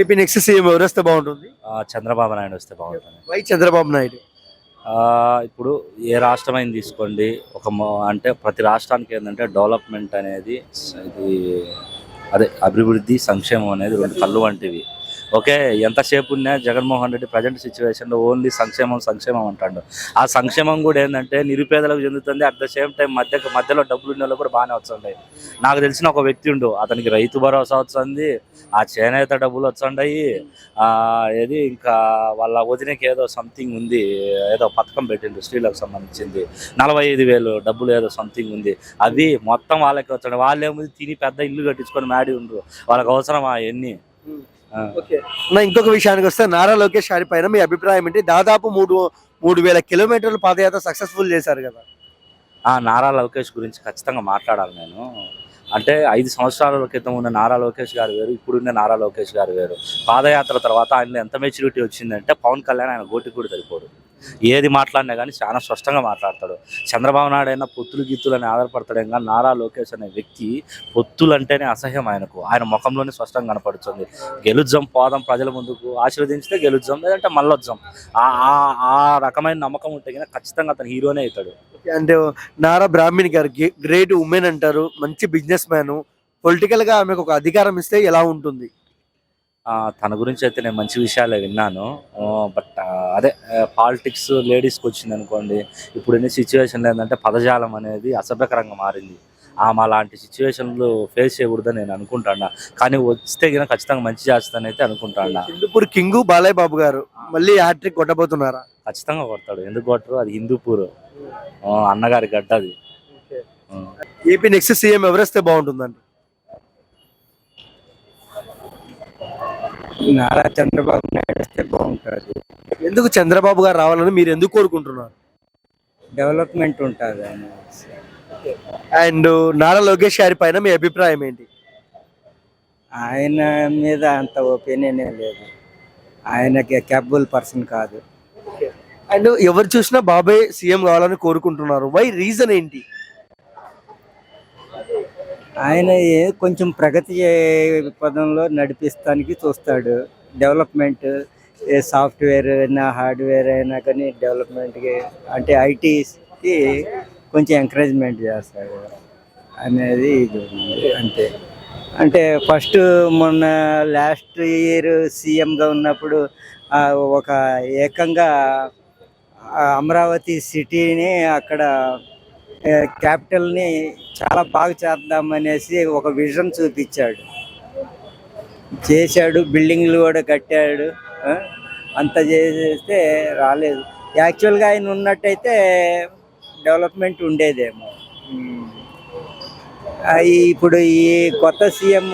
AP next CM ఎవరు వస్తే బాగుంటుంది? చంద్రబాబు నాయుడు వస్తే బాగుంటుంది. వై చంద్రబాబు నాయుడు? ఇప్పుడు ఏ రాష్ట్రమైనా తీసుకోండి ఒక అంటే ప్రతి రాష్ట్రానికి ఏంటంటే డెవలప్మెంట్ అనేది ఇది అదే అభివృద్ధి సంక్షేమం అనేది రెండు కళ్ళు వంటివి. ఓకే ఎంతసేపు ఉన్నా జగన్మోహన్ రెడ్డి ప్రజెంట్ సిచ్యువేషన్లో ఓన్లీ సంక్షేమం సంక్షేమం అంటాడు. ఆ సంక్షేమం కూడా ఏంటంటే నిరుపేదలకు చెందుతుంది అట్ ద సేమ్ టైం మధ్య మధ్యలో డబ్బులు ఉన్న కూడా బాగానే వస్తుంటాయి నాకు తెలిసిన ఒక వ్యక్తి ఉండు అతనికి రైతు భరోసా వస్తుంది ఆ చేనేత డబ్బులు వస్తుంటాయి ఏది ఇంకా వాళ్ళ వదినకి ఏదో సంథింగ్ ఉంది ఏదో పథకం పెట్టిండు స్త్రీలకు సంబంధించింది. నలభై ఐదు వేలు డబ్బులు ఏదో సంథింగ్ ఉంది. అవి మొత్తం వాళ్ళకి వచ్చాడు వాళ్ళేముంది తిని పెద్ద ఇల్లు కట్టించుకొని మాడి ఉండరు. వాళ్ళకి అవసరమా ఎన్ని? నా ఇంకొక విషయానికి వస్తే నారా లోకేష్ గారి పైన మీ అభిప్రాయం ఏంటి? దాదాపు మూడు మూడు వేల కిలోమీటర్ల పాదయాత్ర సక్సెస్ఫుల్ చేశారు కదా. ఆ నారా లోకేష్ గురించి ఖచ్చితంగా మాట్లాడాలి నేను. అంటే ఐదు సంవత్సరాల క్రితం ఉన్న నారా లోకేష్ గారు వేరు ఇప్పుడున్న నారా లోకేష్ గారు వేరు. పాదయాత్ర తర్వాత ఆయనలో ఎంత మెచ్యూరిటీ వచ్చిందంటే పవన్ కళ్యాణ్ ఆయన గోటి కూడా సరిపోడు. ఏది మాట్లాడినా కానీ చాలా స్పష్టంగా మాట్లాడతాడు. చంద్రబాబు నాయుడు అయినా పొత్తులు గిత్తులు అని ఆధారపడతాడేం కానీ నారా లోకేష్ అనే వ్యక్తి పొత్తులు అంటేనే అసహ్యం ఆయనకు. ఆయన ముఖంలోనే స్పష్టంగా కనపడుతుంది. గెలుద్దాం పోదాం ప్రజల ముందుకు ఆశీర్వదించితే గెలుద్దాం లేదంటే మళ్ళొద్దాం. ఆ ఆ- రకమైన నమ్మకం ఉంటే కనుక ఖచ్చితంగా అతను హీరోనే అవుతాడు. అంటే నారా బ్రాహ్మణి గారు గ్రేట్ ఉమెన్ అంటారు మంచి బిజినెస్ మ్యాన్. పొలిటికల్గా ఆమెకు ఒక అధికారం ఇస్తే ఎలా ఉంటుంది? తన గురించి అయితే నేను మంచి విషయాలే విన్నాను. బట్ అదే పాలిటిక్స్ లేడీస్కి వచ్చింది అనుకోండి ఇప్పుడు ఎన్ని సిచ్యువేషన్లు ఏంటంటే పదజాలం అనేది అసభ్యకరంగా మారింది. ఆమె అలాంటి సిచ్యువేషన్లు ఫేస్ చేయకూడదని నేను అనుకుంటాను కానీ వస్తే గిన ఖచ్చితంగా మంచి చేస్తానని అయితే అనుకుంటాను హిందూపూర్ కింగ్ బాలయ్య బాబు గారు మళ్ళీ హ్యాట్రిక్ కొట్టబోతున్నారా? ఖచ్చితంగా కొడతాడు. ఎందుకు కొట్టరు? అది హిందూపూర్. అన్నగారి గడ్డ అది. ఏపీ నెక్స్ట్ సీఎం ఎవరేస్తే బాగుంటుందండి? నారా చంద్రబాబు నాయుడు వస్తే బాగుంటుంది. ఎందుకు చంద్రబాబు గారు రావాలని మీరు ఎందుకు కోరుకుంటున్నారు? డెవలప్మెంట్ ఉంటుంది ఆయన. అండ్ నారా లోకేష్ గారి పైన మీ అభిప్రాయం ఏంటి? ఆయన మీద అంత ఒపీనియన్ లేదు. ఆయనకి క్యాపబుల్ పర్సన్ కాదు. అండ్ ఎవరు చూసినా బాబాయ్ సీఎం కావాలని కోరుకుంటున్నారు. వై రీజన్ ఏంటి? ఆయన కొంచెం ప్రగతి పదంలో నడిపిస్తానికి చూస్తాడు. డెవలప్మెంట్ ఏ సాఫ్ట్వేర్ అయినా హార్డ్వేర్ అయినా కానీ డెవలప్మెంట్కి అంటే ఐటీకి కొంచెం ఎంకరేజ్మెంట్ చేస్తాడు. అనేది ఇది అంతే. అంటే ఫస్ట్ మొన్న లాస్ట్ ఇయర్ సీఎంగా ఉన్నప్పుడు ఒక ఏకంగా అమరావతి సిటీని అక్కడ క్యాపిటల్ని చాలా బాగా చేద్దామనేసి ఒక విజన్ చూపించాడు. చేశాడు బిల్డింగ్లు కూడా కట్టాడు అంత చేస్తే రాలేదు. యాక్చువల్గా ఆయన ఉన్నట్టయితే డెవలప్మెంట్ ఉండేదేమో. ఇప్పుడు ఈ కొత్త సీఎం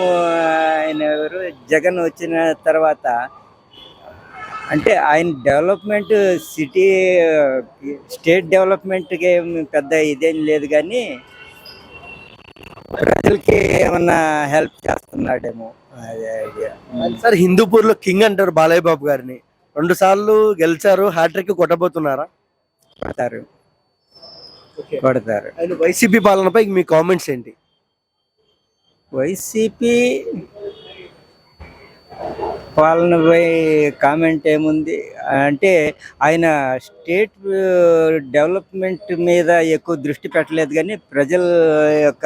ఆయన ఎవరు? జగన్ వచ్చిన తర్వాత అంటే ఆయన డెవలప్మెంట్ సిటీ స్టేట్ డెవలప్మెంట్కి ఏమి పెద్ద ఇదేం లేదు కానీ ప్రజలకి ఏమన్నా హెల్ప్ చేస్తున్నాడేమో సార్ హిందూపూర్లో కింగ్ అంటారు బాలయ్య బాబు గారిని. రెండు సార్లు గెలిచారు హ్యాట్రిక్ కొట్టబోతున్నారా? కొడతారు. కొడతారు. వైసీపీ పాలనపై మీ కామెంట్స్ ఏంటి? వైసీపీ పాలనపై కామెంట్ ఏముంది? అంటే ఆయన స్టేట్ డెవలప్మెంట్ uh, మీద ఎక్కువ దృష్టి పెట్టలేదు కానీ ప్రజల యొక్క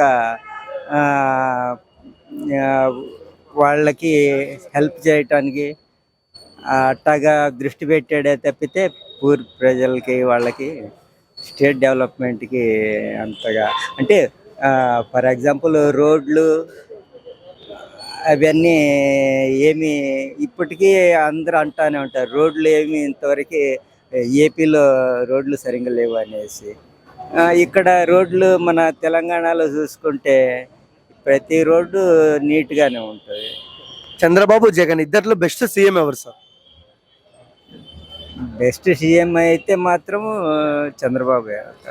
వాళ్ళకి హెల్ప్ చేయటానికి అట్టగా దృష్టి పెట్టాడే తప్పితే పూర్ ప్రజలకి వాళ్ళకి స్టేట్ డెవలప్మెంట్కి అంతగా అంటే ఫర్ ఎగ్జాంపుల్ రోడ్లు అవన్నీ ఏమి ఇప్పటికీ అందరూ అంటానే ఉంటారు. రోడ్లు ఏమి ఇంతవరకు ఏపీలో రోడ్లు సరిగ్గా లేవు అనేసి. ఇక్కడ రోడ్లు మన తెలంగాణలో చూసుకుంటే ప్రతి రోడ్డు నీట్గానే ఉంటుంది. చంద్రబాబు జగన్ ఇద్దరిలో బెస్ట్ సీఎం ఎవరు సార్? బెస్ట్ సీఎం అయితే మాత్రం చంద్రబాబు. గారు